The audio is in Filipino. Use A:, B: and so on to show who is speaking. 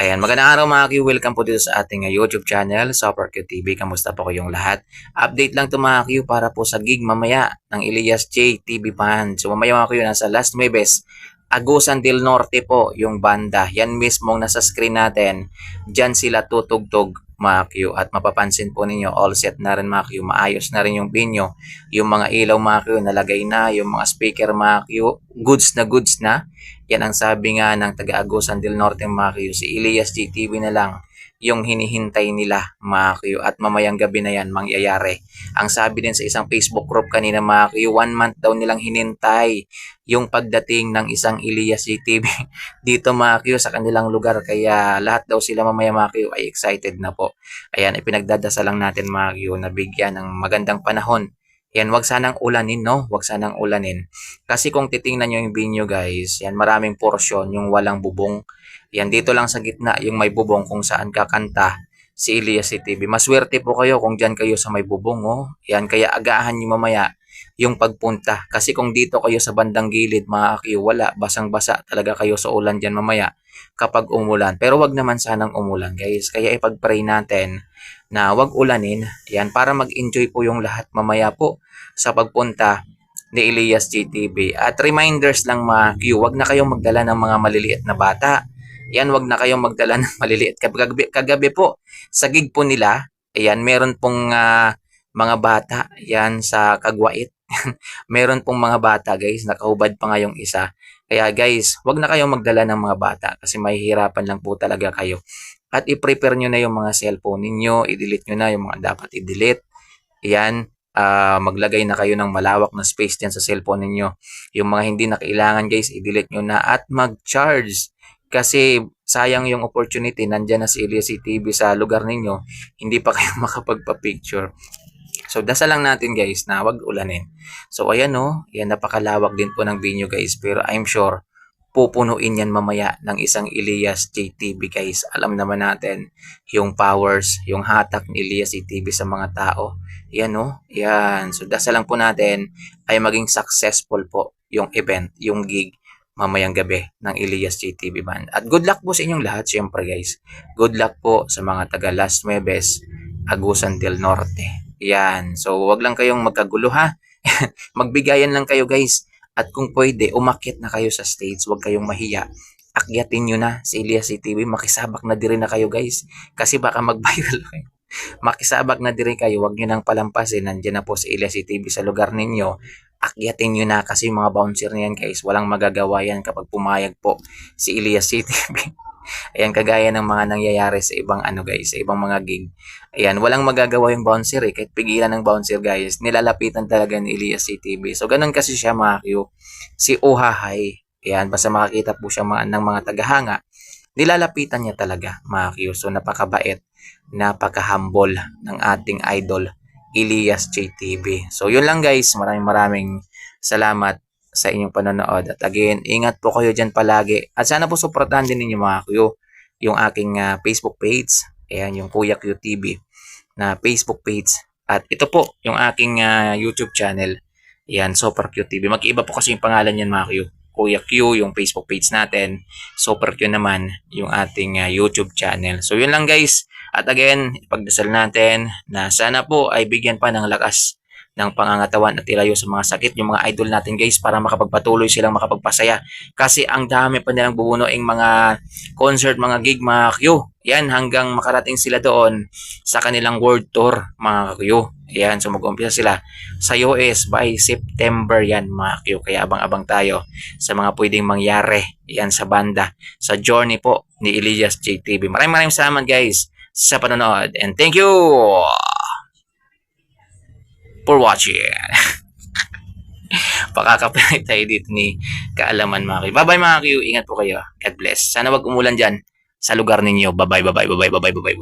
A: Ayan, magandang araw mga Q. Welcome po dito sa ating uh, YouTube channel, Super Q TV. Kamusta po kayong lahat? Update lang to mga Q para po sa gig mamaya ng Elias J TV Band. So mamaya mga Q, nasa Las Nueves, Agusan del Norte po yung banda. Yan mismo nasa screen natin. Diyan sila tutugtog mga Q. At mapapansin po ninyo, all set na rin mga Q. Maayos na rin yung venue. Yung mga ilaw mga Q, nalagay na. Yung mga speaker mga Q, goods na goods na. Yan ang sabi nga ng taga-Agusan del Norte mga Q. Si Elias GTV na lang yung hinihintay nila mga Q. At mamayang gabi na yan mangyayari. Ang sabi din sa isang Facebook group kanina mga Q, one month daw nilang hinintay yung pagdating ng isang Elias GTV dito mga Q sa kanilang lugar. Kaya lahat daw sila mamaya mga Q ay excited na po. Ayan, ipinagdadasal lang natin mga Q na bigyan ng magandang panahon yan, wag sanang ulanin, no? Wag sanang ulanin. Kasi kung titingnan nyo yung video, guys, yan, maraming portion yung walang bubong. Yan, dito lang sa gitna yung may bubong kung saan kakanta si Elias TV. Maswerte po kayo kung dyan kayo sa may bubong, oh. Yan, kaya agahan nyo mamaya yung pagpunta. Kasi kung dito kayo sa bandang gilid, mga akiyo, wala, basang-basa talaga kayo sa ulan dyan mamaya kapag umulan. Pero wag naman sanang umulan, guys. Kaya ipag-pray natin na wag ulanin. Yan, para mag-enjoy po yung lahat mamaya po sa pagpunta ni Elias GTV. At reminders lang mga Q, wag na kayong magdala ng mga maliliit na bata. Yan, wag na kayong magdala ng maliliit. Kagabi, kagabi po, sa gig po nila, ayan, meron pong uh, mga bata, yan, sa Kagwait. meron pong mga bata, guys, nakahubad pa nga yung isa. Kaya guys, wag na kayong magdala ng mga bata kasi mahihirapan lang po talaga kayo at i-prepare nyo na yung mga cellphone ninyo, i-delete nyo na yung mga dapat i-delete. Yan, uh, maglagay na kayo ng malawak na space dyan sa cellphone ninyo. Yung mga hindi na kailangan guys, i-delete nyo na at mag-charge. Kasi sayang yung opportunity, nandyan na si Elias TV sa lugar ninyo, hindi pa kayo makapagpa-picture. So, dasal lang natin guys na wag ulanin. So, ayan o, oh, yan napakalawak din po ng venue guys. Pero I'm sure, pupunuin yan mamaya ng isang Elias JTV guys. Alam naman natin yung powers, yung hatak ni Elias JTV sa mga tao. Yan o, oh, yan. So dasal lang po natin ay maging successful po yung event, yung gig mamayang gabi ng Elias JTV Band. At good luck po sa inyong lahat syempre guys. Good luck po sa mga taga Las Nueves, Agusan del Norte. Yan. So wag lang kayong magkagulo ha. Magbigayan lang kayo guys at kung pwede, umakyat na kayo sa stage, huwag kayong mahiya. Akyatin nyo na si Elias CTV, makisabak na din na kayo guys. Kasi baka mag-viral kayo. makisabak na din kayo, huwag nyo nang palampasin. Nandiyan na po si Elias CTV sa lugar ninyo. Akyatin nyo na kasi mga bouncer na yan guys. Walang magagawa yan kapag pumayag po si Elias CTV. Ayan, kagaya ng mga nangyayari sa ibang ano guys, sa ibang mga gig. Ayan, walang magagawa yung bouncer eh. Kahit pigilan ng bouncer guys, nilalapitan talaga ni Elias CTV. So, ganun kasi siya mga Q. Si Uhahay, ayan, basta makakita po siya mga, ng mga tagahanga, nilalapitan niya talaga mga Q. So, napakabait, napaka-humble ng ating idol, Elias JTV. So, yun lang guys. Maraming maraming salamat sa inyong panonood. At again, ingat po kayo dyan palagi. At sana po suportahan din ninyo mga kuyo yung aking uh, Facebook page. Ayan, yung Kuya Q TV na Facebook page. At ito po, yung aking uh, YouTube channel. Ayan, Super Q TV. Mag-iba po kasi yung pangalan yan mga kuyo. Kuya Q, yung Facebook page natin. Super Q naman, yung ating uh, YouTube channel. So, yun lang guys. At again, ipagdasal natin na sana po ay bigyan pa ng lakas ng pangangatawan at ilayo sa mga sakit yung mga idol natin guys para makapagpatuloy silang makapagpasaya. Kasi ang dami pa nilang bubunuing mga concert mga gig mga Q. Yan hanggang makarating sila doon sa kanilang world tour mga Q. Yan so mag-umpisa sila sa US by September yan mga Q. Kaya abang-abang tayo sa mga pwedeng mangyari yan sa banda. Sa journey po ni Elias JTV maraming maraming salamat guys sa panonood. And thank you for watching. Pakakapit tayo dito ni Kaalaman mga kayo. Bye-bye mga kayo. Ingat po kayo. God bless. Sana wag umulan dyan sa lugar ninyo. Bye-bye, bye-bye, bye-bye, bye-bye, bye-bye.